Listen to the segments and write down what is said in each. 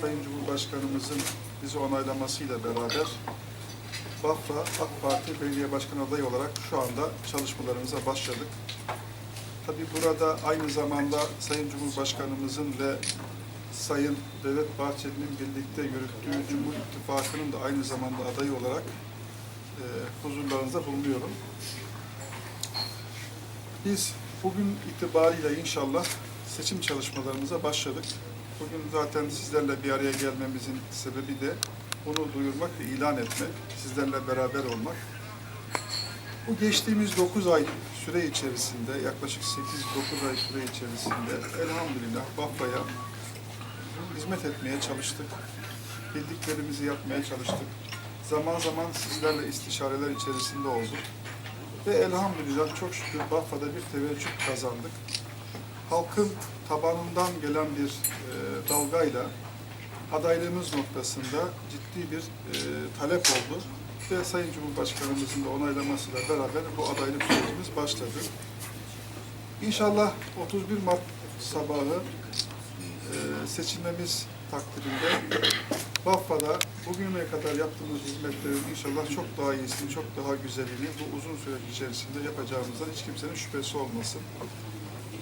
Sayın Cumhurbaşkanımızın bizi onaylamasıyla beraber Bafra AK Parti Belediye Başkanı adayı olarak şu anda çalışmalarımıza başladık. Tabii burada aynı zamanda Sayın Cumhurbaşkanımızın ve Sayın Devlet Bahçeli'nin birlikte yürüttüğü Cumhur İttifakı'nın da aynı zamanda adayı olarak e, huzurlarınızda bulunuyorum. Biz bugün itibariyle inşallah seçim çalışmalarımıza başladık. Bugün zaten sizlerle bir araya gelmemizin sebebi de bunu duyurmak ve ilan etmek, sizlerle beraber olmak. Bu geçtiğimiz 9 ay süre içerisinde, yaklaşık 8-9 ay süre içerisinde elhamdülillah Bafra'ya hizmet etmeye çalıştık. Bildiklerimizi yapmaya çalıştık. Zaman zaman sizlerle istişareler içerisinde olduk. Ve elhamdülillah çok şükür Bafra'da bir teveccüh kazandık. Halkın tabanından gelen bir e, dalgayla adaylığımız noktasında ciddi bir e, talep oldu. Ve Sayın Cumhurbaşkanımızın da onaylamasıyla beraber bu adaylık sürecimiz başladı. İnşallah 31 Mart sabahı e, seçilmemiz takdirinde Bafra'da bugüne kadar yaptığımız hizmetlerin inşallah çok daha iyisini, çok daha güzelini bu uzun süreç içerisinde yapacağımızdan hiç kimsenin şüphesi olmasın.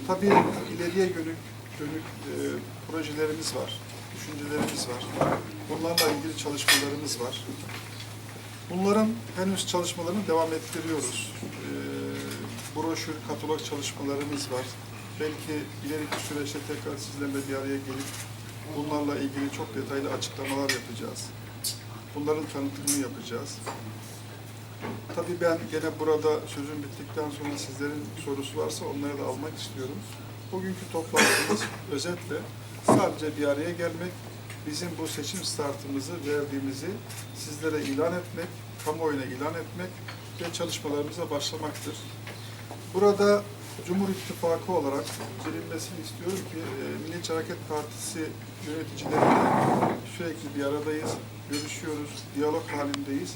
Tabii ileriye dönük, dönük e, projelerimiz var, düşüncelerimiz var. Bunlarla ilgili çalışmalarımız var. Bunların henüz çalışmalarını devam ettiriyoruz. E, broşür, katalog çalışmalarımız var. Belki ileriki süreçte tekrar sizlerle bir araya gelip bunlarla ilgili çok detaylı açıklamalar yapacağız. Bunların tanıtımını yapacağız. Tabii ben gene burada sözüm bittikten sonra sizlerin sorusu varsa onları da almak istiyorum. Bugünkü toplantımız özetle sadece bir araya gelmek, bizim bu seçim startımızı verdiğimizi sizlere ilan etmek, kamuoyuna ilan etmek ve çalışmalarımıza başlamaktır. Burada Cumhur İttifakı olarak bilinmesini istiyorum ki e, Milliyetçi Hareket Partisi yöneticileriyle sürekli bir aradayız, görüşüyoruz, diyalog halindeyiz.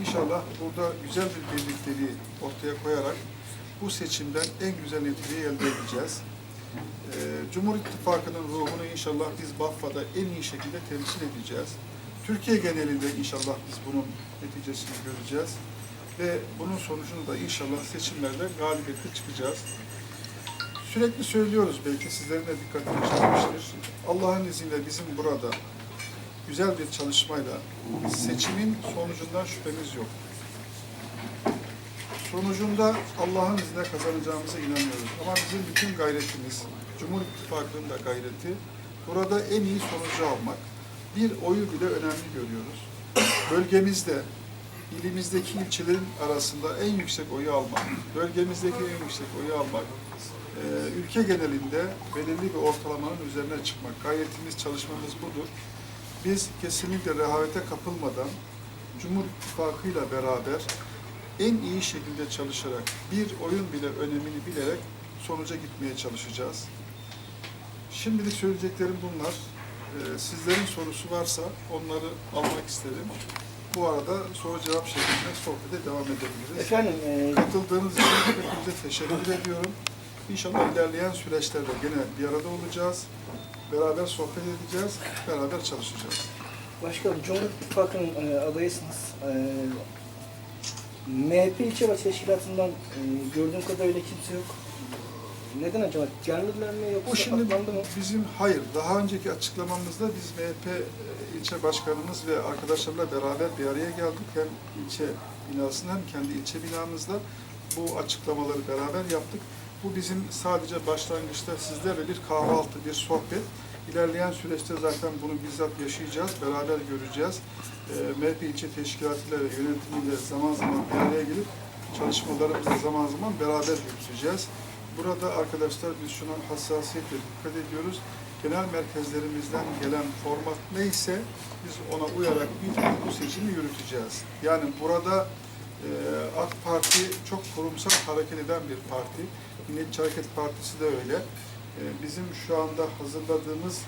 İnşallah burada güzel bir birlikteliği ortaya koyarak bu seçimden en güzel neticeyi elde edeceğiz. Ee, Cumhur İttifakı'nın ruhunu inşallah biz Bafra'da en iyi şekilde temsil edeceğiz. Türkiye genelinde inşallah biz bunun neticesini göreceğiz. Ve bunun sonucunu da inşallah seçimlerde galibiyetle çıkacağız. Sürekli söylüyoruz belki sizlerin de dikkatini çekmiştir. Allah'ın izniyle bizim burada güzel bir çalışmayla seçimin sonucundan şüphemiz yok. Sonucunda Allah'ın izniyle kazanacağımıza inanıyoruz. Ama bizim bütün gayretimiz, Cumhur İttifakı'nın da gayreti, burada en iyi sonucu almak. Bir oyu bile önemli görüyoruz. Bölgemizde, ilimizdeki ilçelerin arasında en yüksek oyu almak, bölgemizdeki en yüksek oyu almak, e, ülke genelinde belirli bir ortalamanın üzerine çıkmak. Gayretimiz, çalışmamız budur. Biz kesinlikle rehavete kapılmadan Cumhur İttifakı'yla beraber en iyi şekilde çalışarak, bir oyun bile önemini bilerek sonuca gitmeye çalışacağız. Şimdilik söyleyeceklerim bunlar. Ee, sizlerin sorusu varsa onları almak isterim. Bu arada soru cevap şeklinde sohbete devam edebiliriz. Efendim, e, Katıldığınız için hepinize teşekkür ediyorum. İnşallah ilerleyen süreçlerde gene bir arada olacağız. Beraber sohbet edeceğiz, beraber çalışacağız. başkanım Cumhur İttifakı'nın e, adayısınız. E, MHP ilçe baş teşkilatından e, gördüğüm kadarıyla kimse yok. Neden acaba? Gelmediler mi yoksa Bu şimdi atlandı mı? bizim hayır. Daha önceki açıklamamızda biz MHP e, ilçe başkanımız ve arkadaşlarla beraber bir araya geldik. Hem ilçe binasında hem kendi ilçe binamızda bu açıklamaları beraber yaptık. Bu bizim sadece başlangıçta sizlerle bir kahvaltı, bir sohbet. İlerleyen süreçte zaten bunu bizzat yaşayacağız, beraber göreceğiz. E, MHP ilçe teşkilatıyla ve yönetimiyle zaman zaman bir araya gelip çalışmalarımızı zaman zaman beraber yürüteceğiz. Burada arkadaşlar biz şuna hassasiyetle dikkat ediyoruz. Genel merkezlerimizden gelen format neyse biz ona uyarak bir bu seçimi yürüteceğiz. Yani burada AK Parti çok kurumsal hareket eden bir parti. Milliyetçi Hareket Partisi de öyle. E, bizim şu anda hazırladığımız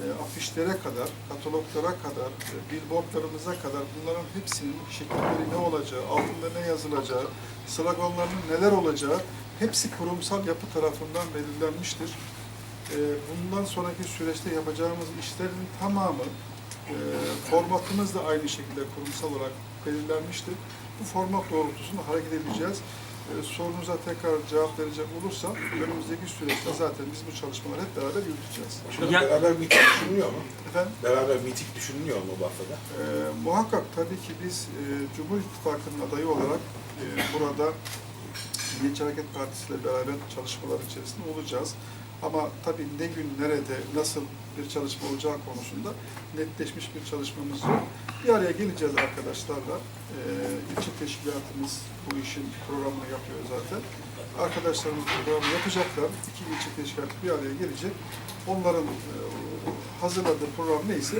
e, afişlere kadar, kataloglara kadar, e, billboardlarımıza kadar bunların hepsinin şekilleri ne olacağı, altında ne yazılacağı, sloganlarının neler olacağı hepsi kurumsal yapı tarafından belirlenmiştir. e, bundan sonraki süreçte yapacağımız işlerin tamamı e, formatımız da aynı şekilde kurumsal olarak belirlenmiştir. Bu format doğrultusunda hareket edeceğiz. E, sorunuza tekrar cevap verecek olursam önümüzdeki süreçte zaten biz bu çalışmaları hep beraber yürüteceğiz. Şimdi Ya- beraber miting düşünülüyor mu? Efendim? Beraber miting düşünülüyor mu bu haftada? Ee, muhakkak tabii ki biz e, Cumhur İttifakı'nın adayı olarak e, burada Milliyetçi Hareket Partisi ile beraber çalışmalar içerisinde olacağız. Ama tabii ne gün, nerede, nasıl bir çalışma olacağı konusunda netleşmiş bir çalışmamız yok. Bir araya geleceğiz arkadaşlarla. Ee, ilçe teşkilatımız bu işin programını yapıyor zaten. Arkadaşlarımız programı yapacaklar. İki ilçe teşkilatı bir araya gelecek. Onların e, hazırladığı program neyse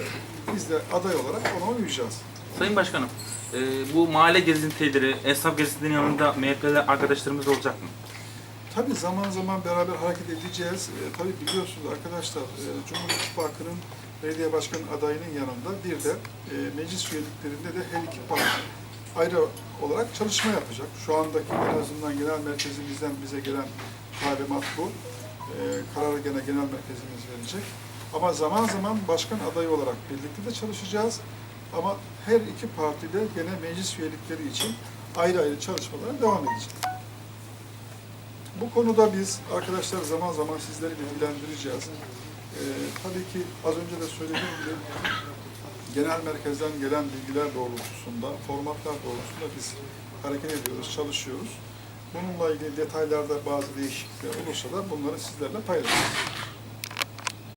biz de aday olarak ona uyacağız. Sayın Başkanım, e, bu mahalle gezintileri, esnaf gezintilerinin yanında MHP'li arkadaşlarımız olacak mı? Tabii zaman zaman beraber hareket edeceğiz. E, tabii biliyorsunuz arkadaşlar, e, Cumhur İttifakı'nın belediye başkanı adayının yanında bir de e, meclis üyeliklerinde de her iki parti ayrı olarak çalışma yapacak. Şu andaki en azından genel merkezimizden bize gelen talimat bu. E, kararı gene genel merkezimiz verecek. Ama zaman zaman başkan adayı olarak birlikte de çalışacağız. Ama her iki parti de gene meclis üyelikleri için ayrı ayrı çalışmalara devam edecek. Bu konuda biz arkadaşlar zaman zaman sizleri bilgilendireceğiz. Ee, tabii ki az önce de söylediğim gibi genel merkezden gelen bilgiler doğrultusunda, formatlar doğrultusunda biz hareket ediyoruz, çalışıyoruz. Bununla ilgili detaylarda bazı değişiklikler olursa da bunları sizlerle paylaşacağız.